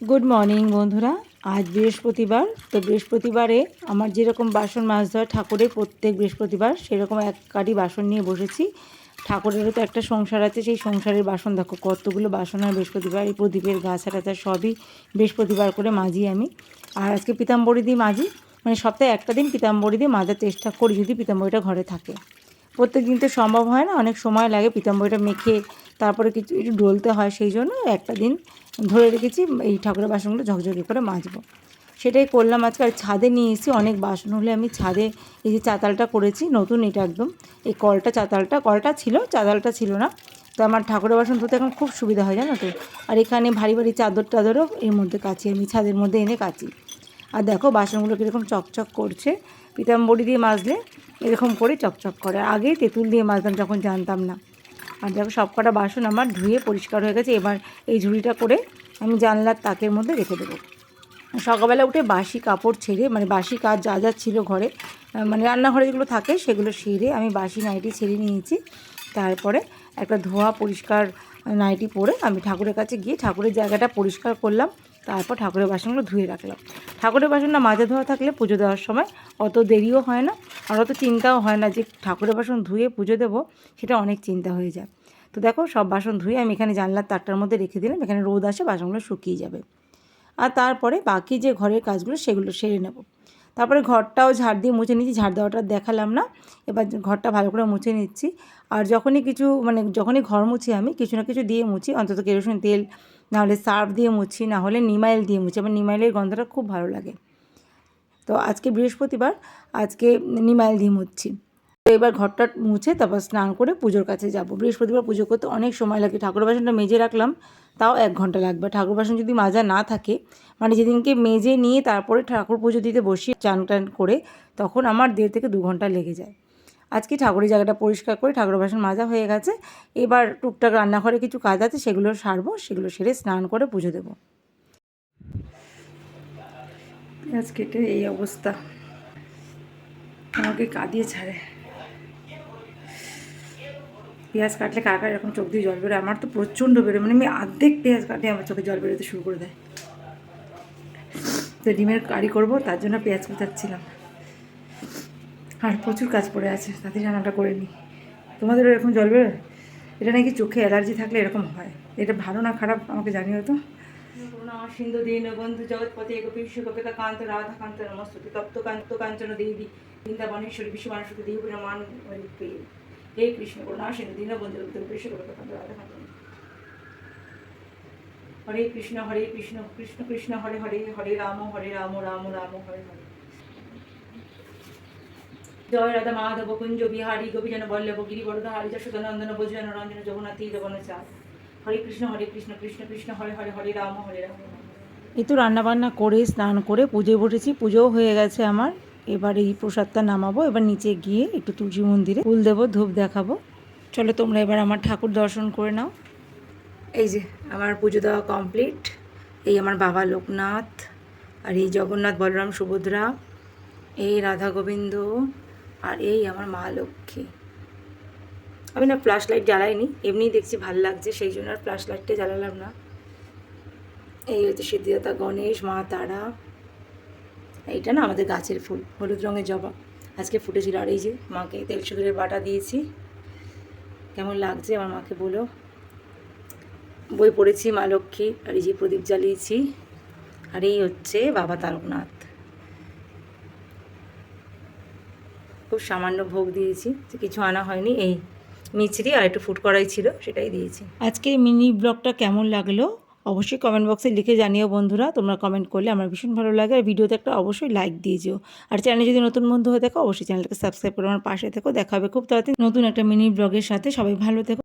Good morning বন্ধুরা। আজ বৃহস্পতিবার। তো বৃহস্পতিবারে আমার যেরকম বাসন মাছ ধোয়া ঠাকুরের প্রত্যেক বৃহস্পতিবার সেরকম এক কাটি বাসন নিয়ে বসেছি। ঠাকুরেরও তো একটা সংসার আছে, সেই সংসারের বাসন দেখো, কতগুলো বাসন হয় বৃহস্পতিবার, এই প্রদীপের গাছ টাছা সবই বৃহস্পতিবার করে মাজি আমি। আর আজকে পিতাম্বরী দিয়ে মাজি মানে সপ্তাহে একটা দিন পিতাম্বরী দিয়ে মাজার চেষ্টা করি যদি পিতাম্বরীটা ঘরে থাকে। প্রত্যেক দিন তো সম্ভব হয় না, অনেক সময় লাগে পিতাম্বরীটা মেখে তারপরে কিছু একটু ডলতে হয় সেই জন্য একটা দিন ধরে রেখেছি এই ঠাকুরের বাসনগুলো ঝকঝকে করে মাজবো। সেটাই করলাম আজকে। আর ছাদে নিয়ে এসেছি অনেক বাসন হলে আমি ছাদে এই যে চাতালটা করেছি, নতুন এটা একদম। এই কলটা চাতালটা, কলটা ছিল, চাতালটা ছিল না। তো আমার ঠাকুরের বাসন ধুতে এখন খুব সুবিধা হয় জানো তো। আর এখানে ভারী ভারী চাদর টাদরও এর মধ্যে কাচি, আমি ছাদের মধ্যে এনে কাচি। আর দেখো বাসনগুলো কীরকম চকচক করছে। পিতাম্বরি দিয়ে মাজলে এরকম করে চকচক করে। আগে তেঁতুল দিয়ে মাজতাম যখন জানতাম না। আর দেখো সব কটা বাসন আমার ধুয়ে পরিষ্কার হয়ে গেছে। এবার এই ঝুড়িটা করে আমি জানলার তাকের মধ্যে রেখে দেবো। সকালবেলা উঠে বাসি কাপড় ছেড়ে মানে বাসি কাজ যা যা ছিল ঘরে মানে রান্নাঘরে যেগুলো থাকে সেগুলো সেরে আমি বাসি নাইটি ছেড়ে নিয়েছি। তারপরে একটা ধোয়া পরিষ্কার নাইটি পরে আমি ঠাকুরের কাছে গিয়ে ঠাকুরের জায়গাটা পরিষ্কার করলাম। তারপর ঠাকুরের বাসনগুলো ধুয়ে রাখলাম। ঠাকুরের বাসনটা মাজা ধোয়া থাকলে পুজো দেওয়ার সময় অত দেরিও হয় না, আর অত চিন্তাও হয় না যে ঠাকুরের বাসন ধুয়ে পুজো দেবো, সেটা অনেক চিন্তা হয়ে যায়। তো দেখো, সব বাসন ধুয়ে আমি এখানে জানলার তারটার মধ্যে রেখে দিলাম, এখানে রোদ আসে, বাসনগুলো শুকিয়ে যাবে। আর তারপরে বাকি যে ঘরের কাজগুলো সেগুলো সেরে নেব। তারপরে ঘরটাও ঝাড় দিয়ে মুছে নিচ্ছি ঝাড় দেওয়াটা দেখালাম না। এবার ঘরটা ভালো করে মুছে নিচ্ছি। আর যখনই কিছু মানে যখনই ঘর মুছি আমি, কিছু না কিছু দিয়ে মুছি, অন্তত কেরোসিন তেল, নাহলে সার্ফ দিয়ে মুছি না হলে নিমাইল দিয়ে মুছি। আমার নিমাইলের গন্ধটা খুব ভালো লাগে। তো আজকে বৃহস্পতিবার, আজকে নিমাইল দিয়ে মুছছি তো এবার ঘরটা মুছে তারপর স্নান করে পুজোর কাছে যাব। বৃহস্পতিবার পুজো করতে অনেক সময় লাগে। ঠাকুর বাসনটা মেজে রাখলাম, তাও এক ঘণ্টা লাগবে। ঠাকুর বাসন যদি মাজা না থাকে মানে যেদিনকে মেজে নিয়ে তারপরে ঠাকুর পুজো দিতে বসি চান টান করে, তখন আমার দেড় থেকে দু ঘণ্টা লেগে যায়। আজকে ঠাকুরের জায়গাটা পরিষ্কার করে ঠাকুর বাসন মাজা হয়ে গেছে। এবার টুকটাক রান্নাঘরে কিছু কাজ আছে, সেগুলো সারবো, সেগুলো সেরে স্নান করে পুজো দেবো। কেটে এই অবস্থা। আমাকে কাঁদিয়ে ছাড়ে। পেঁয়াজ কাটলে কার কার এরকম চোখ দিয়ে জল বেরোয়? আমার তো প্রচণ্ড বেরোয়। মানে আমি অর্ধেক পেঁয়াজ কাটলে আমার চোখে জল বেরোতে শুরু করে দেয়। তো ডিমের কারি করব, তার জন্য পেঁয়াজ কুচাচ্ছিলাম। আর প্রচুর কাজ পড়ে আছে তাতে রান্নাটা করে নিই। তোমাদেরও এরকম জল বেরোয়? এটা নাকি চোখে অ্যালার্জি থাকলে এরকম হয়। এটা ভালো না খারাপ, আমাকে জানিও তো। সিন্ধু বন্ধু কান্ত, রাধা কান্ত কান্ত, কাঞ্চন দেবী, বৃন্দাবনেশ্বরী বিশ্ব মানুষকে দেবী মান বন্ধু বিশ্বকপিতা কান্ত রাধা কান্ত হরে কৃষ্ণ হরে কৃষ্ণ কৃষ্ণ কৃষ্ণ, হরে হরে হরে রাম হরে রাম রাম রাম, হরে হরে। জয় রাধা মাধব, কুঞ্জ বিহারী গোপীজন বল্লভ গিরিবরধারী যশোদনন্দন বোজন রঞ্জন যমুনাথী জগন্নাথ হরে কৃষ্ণ হরে কৃষ্ণ কৃষ্ণ কৃষ্ণ, হরে হরে হরে রাম হরে রাম এই তো রান্নাবান্না করে, স্নান করে পুজোয় বসেছি, পুজোও হয়ে গেছে আমার। এবার এই প্রসাদটা নামাবো, এবার নিচে গিয়ে একটু তুলসী মন্দিরে ফুল দেবো, ধূপ দেখাবো। চলো তোমরা এবার আমার ঠাকুর দর্শন করে নাও। এই যে, আমার পুজো দেওয়া কমপ্লিট এই আমার বাবা লোকনাথ আর এই জগন্নাথ বলরাম সুভদ্রা, এই রাধা গোবিন্দ আর এই আমার মা লক্ষ্মী। আমি না ফ্ল্যাশ লাইট জ্বালাইনি, এমনিই দেখছি ভালো লাগছে, সেই জন্য আর ফ্ল্যাশ লাইটটা জ্বালালাম না। এই হচ্ছে সিদ্ধিদাতা গণেশ, মা তারা। এইটা না আমাদের গাছের ফুল, হলুদ রঙের জবা। আজকে ফুটেছিল আর এই যে মাকে তেল সুদূরের বাটা দিয়েছি। কেমন লাগছে আমার মাকে বলো। বই পড়েছি মা লক্ষ্মী আর এই যে প্রদীপ জ্বালিয়েছি। আর এই হচ্ছে বাবা তারকনাথ। খুব সামান্য ভোগ দিয়েছি কিছু আনা হয়নি। এই মিচড়ি আর একটু ফুড করাই ছিল, সেটাই দিয়েছি। আজকে মিনি ব্লগটা কেমন লাগল? অবশ্যই কমেন্ট বক্সে লিখে জানিও বন্ধুরা, তোমরা কমেন্ট করলে আমার ভীষণ ভালো লাগে। আর ভিডিওতে একটা অবশ্যই লাইক দিয়ে যেও। আর চ্যানেল যদি নতুন বন্ধু হয়ে থাকো, অবশ্যই চ্যানেলটাকে সাবস্ক্রাইব করে আমার পাশে থেকো। দেখা হবে খুব তাড়াতাড়ি নতুন একটা মিনি ব্লগের সাথে। সবাই ভালো থেকো।